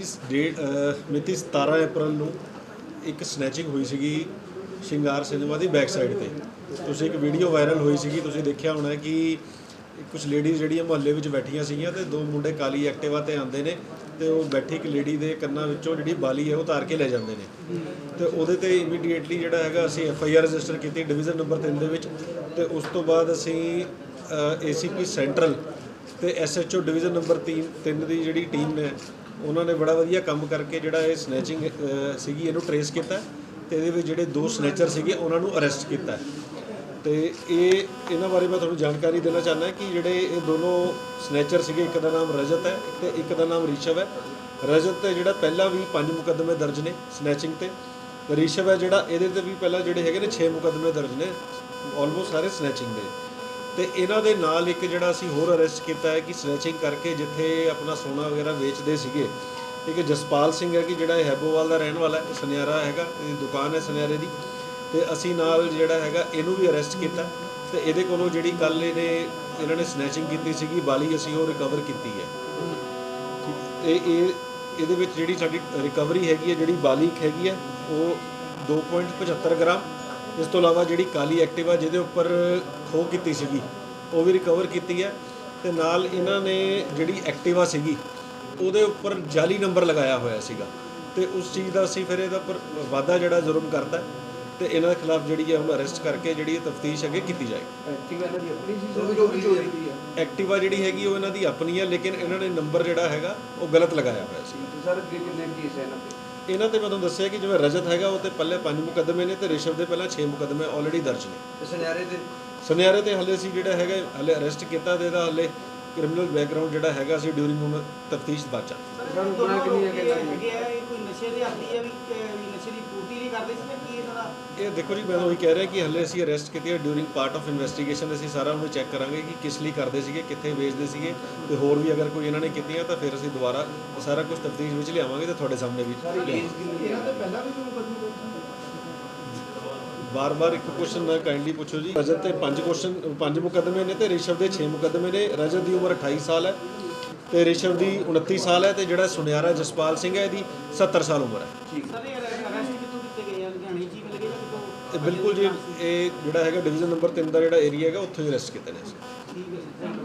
ਜਿਸ ਡੇਟ ਮਿਤੀ 17 ਅਪ੍ਰੈਲ ਨੂੰ ਇੱਕ ਸਨੈਚਿੰਗ ਹੋਈ ਸੀਗੀ ਸ਼ਿੰਗਾਰ ਸਿਨੇਮਾ ਦੀ ਬੈਕ ਸਾਈਡ ਤੇ। ਤੁਸੀਂ ਇੱਕ ਵੀਡੀਓ ਵਾਇਰਲ ਹੋਈ ਸੀਗੀ, ਤੁਸੀਂ ਦੇਖਿਆ ਹੋਣਾ ਕਿ ਕੁਝ ਲੇਡੀਜ਼ ਜਿਹੜੀਆਂ ਮੁਹੱਲੇ ਵਿੱਚ ਬੈਠੀਆਂ ਸੀਗੀਆਂ ਤੇ ਦੋ ਮੁੰਡੇ ਕਾਲੀ ਐਕਟਿਵਾ ਤੇ ਆਉਂਦੇ ਨੇ ਤੇ ਉਹ ਬੈਠੀ ਇੱਕ ਲੇਡੀ ਦੇ ਕੰਨਾਂ ਵਿੱਚੋਂ ਜਿਹੜੀ ਬਾਲੀ ਹੈ ਉਹ ਉਤਾਰ ਕੇ ਲੈ ਜਾਂਦੇ ਨੇ। ਤੇ ਉਹਦੇ ਤੇ ਇਮੀਡੀਏਟਲੀ ਜਿਹੜਾ ਹੈਗਾ ਅਸੀਂ ਐਫ ਆਈ ਆਰ ਰਜਿਸਟਰ ਕੀਤੀ ਡਿਵੀਜ਼ਨ ਨੰਬਰ 3 ਦੇ ਵਿੱਚ ਤੇ ਉਸ ਤੋਂ ਬਾਅਦ ਅਸੀਂ ਏਸੀਪੀ ਸੈਂਟਰਲ ਤੇ ਐਸਐਚਓ ਡਿਵੀਜ਼ਨ ਨੰਬਰ 3 3 ਦੀ ਜਿਹੜੀ ਟੀਮ ਨੇ ਉਹਨਾਂ ਨੇ ਬੜਾ ਵਧੀਆ ਕੰਮ ਕਰਕੇ ਜਿਹੜਾ ਇਹ ਸਨੈਚਿੰਗ ਸੀਗੀ, ਇਹਨੂੰ ਟਰੇਸ ਕੀਤਾ ਤੇ ਇਹਦੇ ਵਿੱਚ ਜਿਹੜੇ ਦੋ ਸਨੈਚਰ ਸੀਗੇ, ਉਹਨਾਂ ਨੂੰ ਅਰੈਸਟ ਕੀਤਾ। ਤੇ ਇਹ, ਇਹਨਾਂ ਬਾਰੇ ਮੈਂ ਤੁਹਾਨੂੰ ਜਾਣਕਾਰੀ ਦੇਣਾ ਚਾਹੁੰਦਾ ਕਿ ਜਿਹੜੇ ਇਹ ਦੋਨੋਂ ਸਨੈਚਰ ਸੀਗੇ, ਇੱਕ ਦਾ ਨਾਮ ਰਜਤ ਹੈ ਤੇ ਇੱਕ ਦਾ ਨਾਮ ਰਿਸ਼ਵ ਹੈ। ਰਜਤ ਤੇ ਜਿਹੜਾ ਪਹਿਲਾਂ ਵੀ ਪੰਜ ਮੁਕੱਦਮੇ ਦਰਜ ਨੇ ਸਨੈਚਿੰਗ ਤੇ। ਰਿਸ਼ਵ ਹੈ ਜਿਹੜਾ, ਇਹਦੇ ਤੇ ਵੀ ਪਹਿਲਾਂ ਜਿਹੜੇ ਹੈਗੇ ਨੇ 6 ਮੁਕੱਦਮੇ ਦਰਜ ਨੇ ਆਲਮੋਸਟ ਸਾਰੇ ਸਨੈਚਿੰਗ ਦੇ। ਤੇ ਇਹਨਾਂ ਦੇ ਨਾਲ ਇੱਕ ਜਿਹੜਾ ਅਸੀਂ ਹੋਰ ਅਰੈਸਟ ਕੀਤਾ ਹੈ ਕਿ ਸਨੈਚਿੰਗ ਕਰਕੇ ਜਿੱਥੇ ਆਪਣਾ ਸੋਨਾ ਵਗੈਰਾ ਵੇਚਦੇ ਸੀਗੇ ਇੱਕ ਜਸਪਾਲ ਸਿੰਘ ਹੈ ਕਿ ਜਿਹੜਾ ਹੈਬੋਵਾਲ ਦਾ ਰਹਿਣ ਵਾਲਾ ਹੈ ਸੁਨਿਆਰਾ ਹੈਗਾ, ਇਹ ਦੁਕਾਨ ਹੈ ਸੁਨਿਆਰੇ ਦੀ ਤੇ ਅਸੀਂ ਨਾਲ ਜਿਹੜਾ ਹੈਗਾ ਇਹਨੂੰ ਵੀ ਅਰੈਸਟ ਕੀਤਾ ਤੇ ਇਹਦੇ ਕੋਲੋਂ ਜਿਹੜੀ ਕੱਲ ਇਹਨੇ, ਇਹਨਾਂ ਨੇ ਸਨੈਚਿੰਗ ਕੀਤੀ ਸੀਗੀ, ਬਾਲੀ ਅਸੀਂ ਉਹ ਰਿਕਵਰ ਕੀਤੀ ਹੈ ਠੀਕ। ਇਹ ਇਹ ਇਹਦੇ ਵਿੱਚ ਜਿਹੜੀ ਸਾਡੀ ਰਿਕਵਰੀ ਹੈਗੀ ਹੈ, ਜਿਹੜੀ ਬਾਲੀ ਹੈਗੀ ਹੈ, ਉਹ 2.75 ਗ੍ਰਾਮ ਇਸ ਤੋਂ ਇਲਾਵਾ ਜਿਹੜੀ ਕਾਲੀ ਐਕਟਿਵਾ ਜਿਹਦੇ ਉੱਪਰ ਖੋਹ ਕੀਤੀ ਸੀਗੀ ਉਹ ਵੀ ਰਿਕਵਰ ਕੀਤੀ ਹੈ ਤੇ ਨਾਲ ਇਹਨਾਂ ਨੇ ਜਿਹੜੀ ਐਕਟਿਵਾ ਸੀਗੀ ਉਹਦੇ ਉੱਪਰ ਜਾਲੀ ਨੰਬਰ ਲਗਾਇਆ ਹੋਇਆ ਸੀਗਾ ਤੇ ਉਸ ਚੀਜ਼ ਦਾ ਅਸੀਂ ਫਿਰ ਇਹਦਾ ਉੱਪਰ ਵਾਧਾ ਜਿਹੜਾ ਜ਼ੁਰਮ ਕਰਤਾ ਤੇ ਇਹਨਾਂ ਦੇ ਖਿਲਾਫ ਜਿਹੜੀ ਹੈ ਹੁਣ ਅਰੈਸਟ ਕਰਕੇ ਜਿਹੜੀ ਇਹ ਤਫਤੀਸ਼ ਅੱਗੇ ਕੀਤੀ ਜਾਏਗੀ। ਐਕਟਿਵ ਇਹਨਾਂ ਦੀ ਆਪਣੀ ਸੀ ਜੋ ਵੀ ਚੋਰੀ ਦੀ ਹੈ। ਐਕਟਿਵਾ ਜਿਹੜੀ ਹੈਗੀ ਉਹ ਇਹਨਾਂ ਦੀ ਆਪਣੀ ਹੈ ਲੇਕਿਨ ਇਹਨਾਂ ਨੇ ਨੰਬਰ ਜਿਹੜਾ ਹੈਗਾ ਉਹ ਗਲਤ ਲਗਾਇਆ ਹੋਇਆ ਸੀ। ਸਰ ਕਿੰਨੇ ਕੇਸ ਹੈ ਇਹਨਾਂ ਤੇ ਇਹਨਾਂ ਤੇ ਮੈਂ ਤੁਹਾਨੂੰ ਦੱਸਿਆ ਕਿ ਜਿਵੇਂ ਰਜਤ ਹੈਗਾ ਉਹ ਤੇ ਪਹਿਲੇ ਪੰਜ ਮੁਕੱਦਮੇ ਨੇ ਤੇ ਰਿਸ਼ਵ ਦੇ ਪਹਿਲਾਂ 6 ਮੁਕੱਦਮੇ ਆਲਰੇਡੀ ਦਰਜ ਨੇ। ਸੁਨਿਆਰੇ ਦੇ ਸੁਨਿਆਰੇ ਤੇ ਹੱਲੇ ਅਸੀਂ ਜਿਹੜਾ ਹੈਗਾ ਹੱਲੇ ਅਰੈਸਟ ਕੀਤਾ ਤੇ ਇਹਦਾ ਹੱਲੇ ਕ੍ਰਿਮੀਨਲ ਬੈਕਗ੍ਰਾਉਂਡ ਜਿਹੜਾ ਹੈਗਾ ਅਸੀਂ ਡਿਊਰਿੰਗ ਹੁਣ ਤਫਤੀਸ਼ ਬਾਚਾ ਸਰ ਇਹ ਕੋਈ ਨਸ਼ੇ ਦੇ ਆਦੀ ਆ ਵੀ ਕਿ ਵੀ ਨਸ਼ੇ ਦੀ ਪੂਰਤੀ ਨਹੀਂ ਕਰਦੇ ਸੀ ਜਾਂ ਕੀ ਇਹਨਾਂ ਦਾ? ਇਹ ਦੇਖੋ ਜੀ ਮੈਂ ਉਹੀ ਕਹਿ ਰਿਹਾ ਕਿ ਹੱਲੇ ਅਸੀਂ ਅਰੈਸਟ ਕੀਤੀ ਹੈ ਡਿਊਰਿੰਗ ਪਾਰਟ ਆਫ ਇਨਵੈਸਟੀਗੇਸ਼ਨ ਅਸੀਂ ਸਾਰਾ ਉਹਨੂੰ ਚੈੱਕ ਕਰਾਂਗੇ ਕਿ ਕਿਸ ਲਈ ਕਰਦੇ ਸੀਗੇ ਕਿੱਥੇ ਵੇਚਦੇ ਸੀਗੇ ਤੇ ਹੋਰ ਵੀ ਅਗਰ ਕੋਈ ਇਹਨਾਂ ਨੇ ਕੀਤੀਆਂ ਤਾਂ ਫਿਰ ਅਸੀਂ ਦੁਬਾਰਾ ਉਹ ਸਾਰਾ ਕੁਝ ਤਫਤੀਸ਼ ਵਿੱਚ ਲਿਆਵਾਂਗੇ ਤੇ ਤੁਹਾਡੇ ਸਾਹਮਣੇ ਵੀ। ਲਿਆਵਾਂਗੇ। ਇਹਨਾਂ ਤੇ ਪਹਿਲਾਂ ਵੀ ਕੋਈ ਮੁਕੱਦਮੇ ਬਾਰ-ਬਾਰ ਇੱਕ ਕੁਐਸਚਨ ਨਾ ਕਾਈਂਡਲੀ ਪੁੱਛੋ ਜੀ। ਰਜਤ ਤੇ ਪੰਜ ਕੁਐਸਚਨ ਪੰਜ ਮੁਕੱਦਮੇ ਨੇ ਤੇ ਰਿਸ਼ਵ ਦੇ 6 ਮੁਕੱਦਮੇ ਨੇ। ਰਜਤ ਦੀ ਉਮਰ 28 ਸਾਲ ਹੈ। ਤੇ ਰਿਸ਼ਵ ਦੀ 29 ਸਾਲ ਹੈ ਤੇ ਜਿਹੜਾ ਸੁਨਿਆਰਾ ਜਸਪਾਲ ਸਿੰਘ ਹੈ ਇਹਦੀ 70 ਸਾਲ ਉਮਰ ਹੈ। ਸਰ ਇਹ ਅਰੈਸਟ ਕਿੱਥੋਂ ਕੀਤੇ ਗਏ ਆ? ਲੁਧਿਆਣੇ ਹੀ ਮਿਲ ਗਏ ਜਾਂ ਕਿਤੋਂ ਤੇ ਬਿਲਕੁਲ ਜੀ ਇਹ ਜਿਹੜਾ ਹੈਗਾ ਡਿਵੀਜ਼ਨ ਨੰਬਰ 3 ਦਾ ਜਿਹੜਾ ਏਰੀਆ ਹੈਗਾ ਉੱਥੋਂ ਹੀ ਅਰੈਸਟ ਕੀਤੇ ਨੇ ਅਸੀਂ। ਠੀਕ ਹੈ ਸਰ